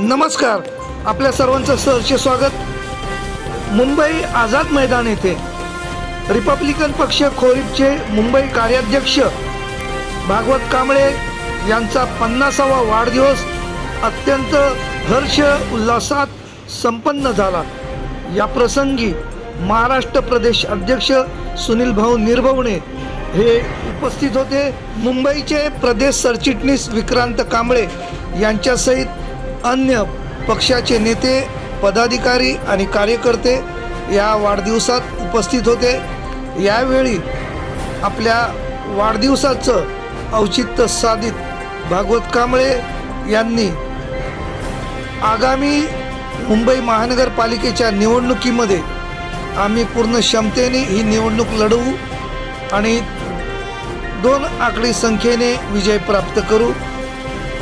नमस्कार. आपल्या सर्वांचं सहर्ष स्वागत. मुंबई आझाद मैदान येथे रिपब्लिकन पक्ष खोरीपचे मुंबई कार्याध्यक्ष भागवत कांबळे यांचा पन्नासावा वाढदिवस अत्यंत हर्ष उल्हासात संपन्न झाला. या प्रसंगी महाराष्ट्र प्रदेश अध्यक्ष सुनील भाऊ निर्भवणे हे उपस्थित होते. मुंबईचे प्रदेश सरचिटणीस विक्रांत कांबळे यांच्यासहित अन्य पक्षाचे नेते पदाधिकारी आणि कार्यकर्ते या वाढदिवसात उपस्थित होते. यावेळी आपल्या वाढदिवसाचं औचित्य साधित भागवत कांबळे यांनी आगामी मुंबई महानगरपालिकेच्या निवडणुकीमध्ये आम्ही पूर्ण क्षमतेने ही निवडणूक लढवू आणि दोन आकडी संख्येने विजय प्राप्त करू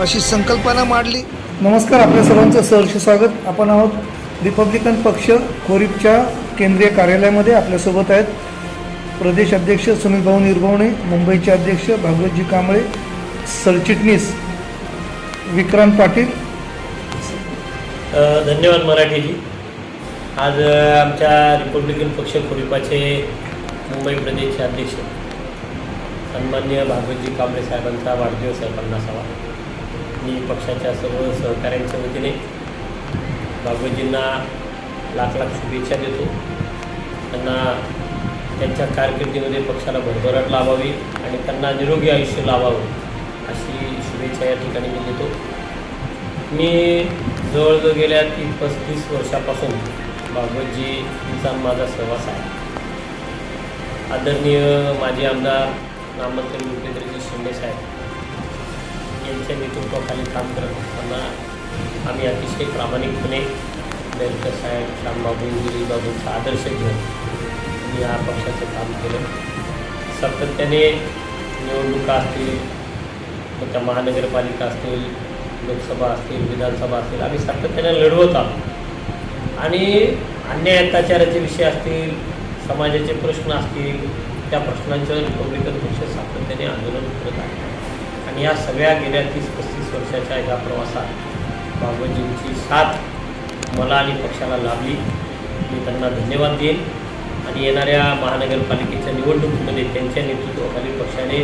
अशी संकल्पना मांडली. नमस्कार आपल्या सर्वांचं सहर्ष स्वागत. आपण आहोत रिपब्लिकन पक्ष खोरीपच्या केंद्रीय कार्यालयामध्ये आपल्यासोबत आहेत प्रदेश अध्यक्ष सुनील भाऊ निर्भवणे मुंबईचे अध्यक्ष भागवतजी कांबळे सरचिटणीस विक्रांत पाटील. धन्यवाद मराठीजी. आज आमच्या रिपब्लिकन पक्ष खोरीपाचे मुंबई प्रदेशचे अध्यक्ष सन्मान्य भागवतजी कांबळे साहेबांचा वाढदिवस आहे पन्नासावा. मी पक्षाच्या सर्व सहकाऱ्यांच्या वतीने भागवतजींना लाख लाख शुभेच्छा देतो. त्यांना त्यांच्या कारकिर्दीमध्ये पक्षाला भरभराट लावावी आणि त्यांना निरोगी आयुष्य लावावं अशी शुभेच्छा या ठिकाणी मी देतो. मी जवळजवळ गेल्या तीन पस्तीस वर्षापासून भागवतजींचा माझा सहवास आहे. आदरणीय माजी आमदार नामंत्री मुख्यमंत्री शिंदे साहेब यांच्या नेतृत्वाखाली काम करत असताना आम्ही अतिशय प्रामाणिकपणे देवकर साहेब श्यामबाबू गिरीबाबूंचा आदर्श घेऊन मी या पक्षाचं काम केलं. सातत्याने निवडणुका असतील मग त्या महानगरपालिका असतील लोकसभा असतील विधानसभा असतील आम्ही सातत्याने लढवत आहोत. आणि अन्याय अत्याचाराचे विषय असतील समाजाचे प्रश्न असतील त्या प्रश्नांच्यावर रिपब्लिकन पक्ष सातत्याने आंदोलन करत आहे आणि या सगळ्या गेल्या तीस पस्तीस वर्षाच्या या प्रवासात बाबूजींची साथ मला आणि पक्षाला लाभली. मी त्यांना धन्यवाद देईन. आणि येणाऱ्या महानगरपालिकेच्या निवडणुकीमध्ये त्यांच्या नेतृत्वाखाली पक्षाने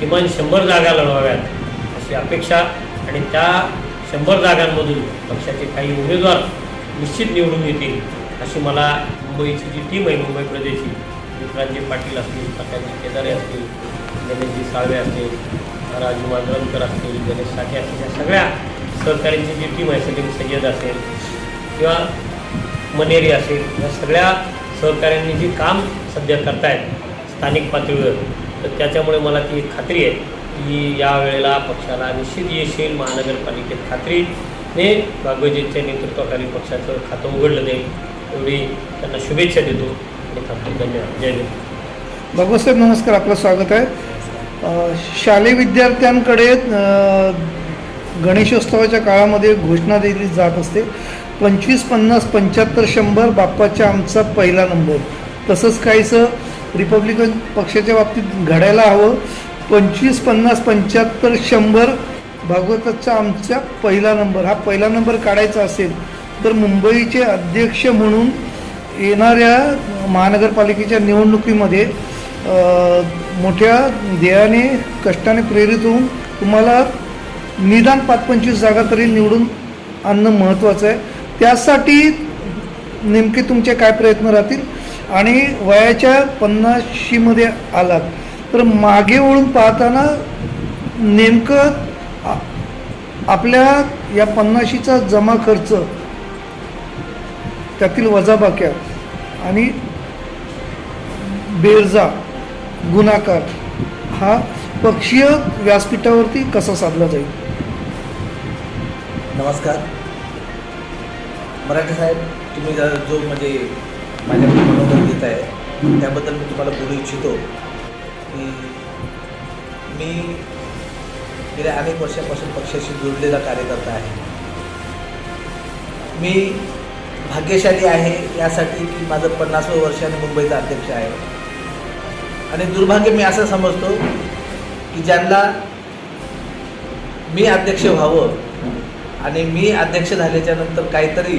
किमान शंभर जागा लढवाव्यात अशी अपेक्षा आणि त्या शंभर जागांमधून पक्षाचे काही उमेदवार निश्चित निवडून येतील अशी मला मुंबईची जी टीम आहे मुंबई प्रदेशची विक्रांतजी पाटील असतील प्रकाशजी केदारे असतील गणेशजी साळवे असतील राजू मांजरमकर असतील गणेश साठे असतील या सगळ्या सहकाऱ्यांची जी टीम आहे सलीम सय्यद असेल किंवा मनेरी असेल या सगळ्या सहकाऱ्यांनी जी काम सध्या करतायत स्थानिक पातळीवर तर त्याच्यामुळे मला ती एक खात्री आहे की या वेळेला पक्षाला निश्चित येशील येईल महानगरपालिकेत खात्रीने भागवतजींच्या नेतृत्वाखाली पक्षाचं खातं उघडलं जाईल एवढी त्यांना शुभेच्छा देतो आणि थांबतो. धन्यवाद. जय हिंद. भगवतसाहेब नमस्कार. आपलं स्वागत आहे. शालेय विद्यार्थ्यांकडे गणेशोत्सवाच्या काळामध्ये घोषणा दिली जात असते. पंचवीस पन्नास पंच्याहत्तर शंभर बाप्पाच्या आमचा पहिला नंबर. तसंच काहीसं रिपब्लिकन पक्षाच्या बाबतीत घडायला हवं. पंचवीस पन्नास पंच्याहत्तर शंभर भागवताचा आमचा पहिला नंबर. हा पहिला नंबर काढायचा असेल तर मुंबईचे अध्यक्ष म्हणून येणाऱ्या महानगरपालिकेच्या निवडणुकीमध्ये मोठ्या ध्येयाने कष्टाने प्रेरित होऊन तुम्हाला निदान पाच पंचवीस जागा तरी निवडून आणणं महत्त्वाचं आहे. त्यासाठी नेमके तुमचे काय प्रयत्न राहतील? आणि वयाच्या पन्नाशीमध्ये आलात तर मागे वळून पाहताना नेमकं आपल्या या पन्नाशीचा जमा खर्च त्यातील वजाबाक्या आणि बेरजा गुणाकार हा पक्षीय व्यासपीठावरती कसा साधला जाईल? नमस्कार. मराठी साहेब तुम्ही जर जो म्हणजे माझ्याकडे मनोदर देत आहे त्याबद्दल मी तुम्हाला बोलू इच्छितो की मी गेल्या अनेक वर्षापासून पक्षाशी जोडलेला कार्यकर्ता आहे. मी भाग्यशाली आहे यासाठी की माझं पन्नासवं वर्ष आणि मुंबईचा अध्यक्ष आहे. आणि दुर्भाग्य मी असं समजतो की ज्यांना मी अध्यक्ष व्हावं आणि मी अध्यक्ष झाल्याच्यानंतर काहीतरी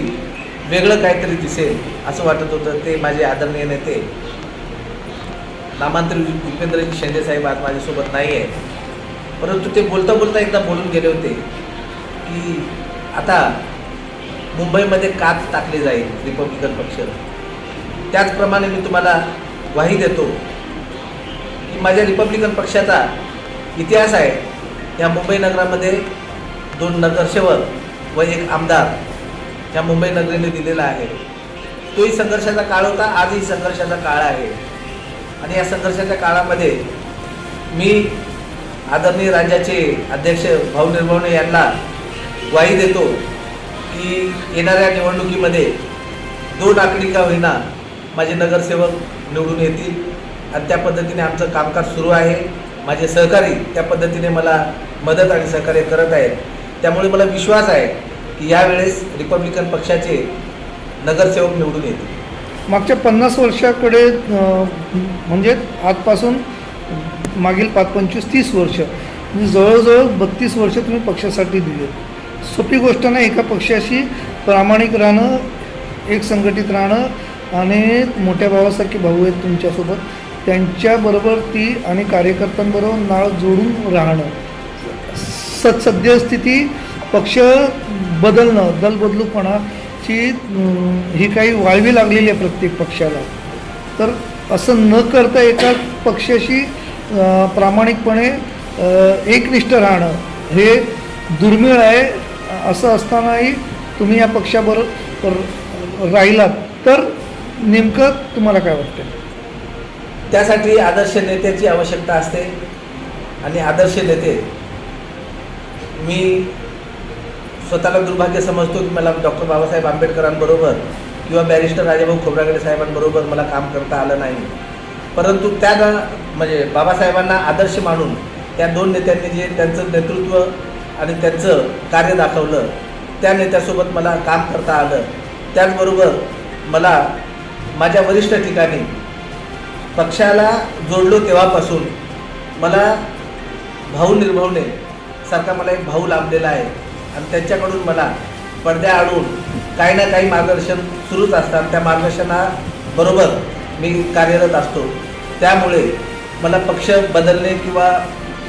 वेगळं काहीतरी दिसेल असं वाटत होतं ते माझे आदरणीय नेते. नामांतरित भूपेंद्रजी शिंदेसाहेब आज माझ्यासोबत नाही आहे परंतु ते बोलता बोलता एकदा बोलून गेले होते की आता मुंबईमध्ये काच टाकली जाईल रिपब्लिकन पक्ष. त्याचप्रमाणे मी तुम्हाला ग्वाही देतो माझ्या रिपब्लिकन पक्षाचा इतिहास आहे. या मुंबई नगरामध्ये दोन नगरसेवक व एक आमदार या मुंबई नगरीने दिलेला आहे. तोही संघर्षाचा काळ होता आजही संघर्षाचा काळ आहे. आणि या संघर्षाच्या काळामध्ये मी आदरणीय राज्याचे अध्यक्ष भाऊ निर्भवणे यांना ग्वाही देतो की येणाऱ्या निवडणुकीमध्ये दोन आकडी का होईना माझे नगरसेवक निवडून येतील. आणि त्या पद्धतीने आमचं कामकाज सुरू आहे. माझे सहकारी त्या पद्धतीने मला मदत आणि सहकार्य करत आहेत. त्यामुळे मला विश्वास आहे की यावेळेस रिपब्लिकन पक्षाचे नगरसेवक निवडून येतील. मागच्या पन्नास वर्षाकडे म्हणजे आजपासून मागील पाच पंचवीस तीस वर्ष म्हणजे जवळजवळ बत्तीस वर्ष तुम्ही पक्षासाठी दिले. सोपी गोष्ट नाही एका पक्षाशी प्रामाणिक राहणं एक संघटित राहणं आणि मोठ्या भावासारखे भाऊ आहेत तुमच्यासोबत. त्यांच्याबरोबर ती आणि कार्यकर्त्यांबरोबर नाळ जोडून राहणं. स सद्यस्थिती पक्ष बदलणं दलबदलूपणाची ही काही वाळवी लागलेली आहे प्रत्येक पक्षाला. तर असं न करता एका पक्षाशी प्रामाणिकपणे एकनिष्ठ राहणं हे दुर्मिळ आहे. असं असतानाही तुम्ही या पक्षाबरोबर राहिलात. तर नेमकं तुम्हाला काय वाटतं त्यासाठी आदर्श नेत्याची आवश्यकता असते. आणि आदर्श नेते मी स्वतःला दुर्भाग्य समजतो की मला डॉक्टर बाबासाहेब आंबेडकरांबरोबर किंवा बॅरिस्टर राजाभाऊ खोब्रागडे साहेबांबरोबर मला काम करता आलं नाही. परंतु त्या म्हणजे बाबासाहेबांना आदर्श मानून त्या दोन नेत्यांनी जे त्यांचं नेतृत्व आणि त्यांचं कार्य दाखवलं त्या नेत्यासोबत मला काम करता आलं. त्याचबरोबर मला माझ्या वरिष्ठ ठिकाणी पक्षाला जोडलो तेव्हापासून. मला भाऊ निर्भवणे सारखा मला एक भाऊ लाभलेला आहे. आणि त्यांच्याकडून मला पडद्या आणून काही ना काही मार्गदर्शन सुरूच असतात. त्या मार्गदर्शनाबरोबर मी कार्यरत असतो. त्यामुळे मला पक्ष बदलणे किंवा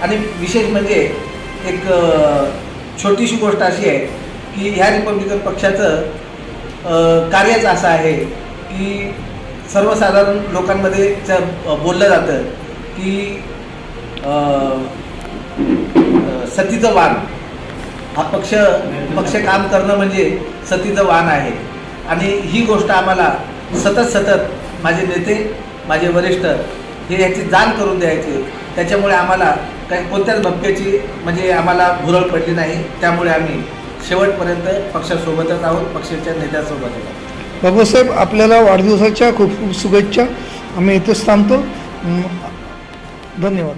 आणि विशेष म्हणजे एक छोटीशी गोष्ट अशी आहे की ह्या रिपब्लिकन पक्षाचं कार्यच असं आहे की सर्वसाधारण लोकांमध्ये च- बोललं जातं की सतीचं वाण हा पक्ष पक्ष काम करणं म्हणजे सतीचं वाण आहे. आणि ही गोष्ट आम्हाला सतत सतत माझे नेते माझे वरिष्ठ हे याची जाण करून द्यायचे. त्याच्यामुळे आम्हाला काही कोणत्याच भपक्याची म्हणजे आम्हाला भुरळ पडली नाही. त्यामुळे आम्ही शेवटपर्यंत पक्षासोबतच आहोत पक्षाच्या नेत्यासोबतच. आहोत बाबासाहेब आपल्याला वाढदिवसाच्या खूप खूप शुभेच्छा. आम्ही इथेच थांबतो. धन्यवाद.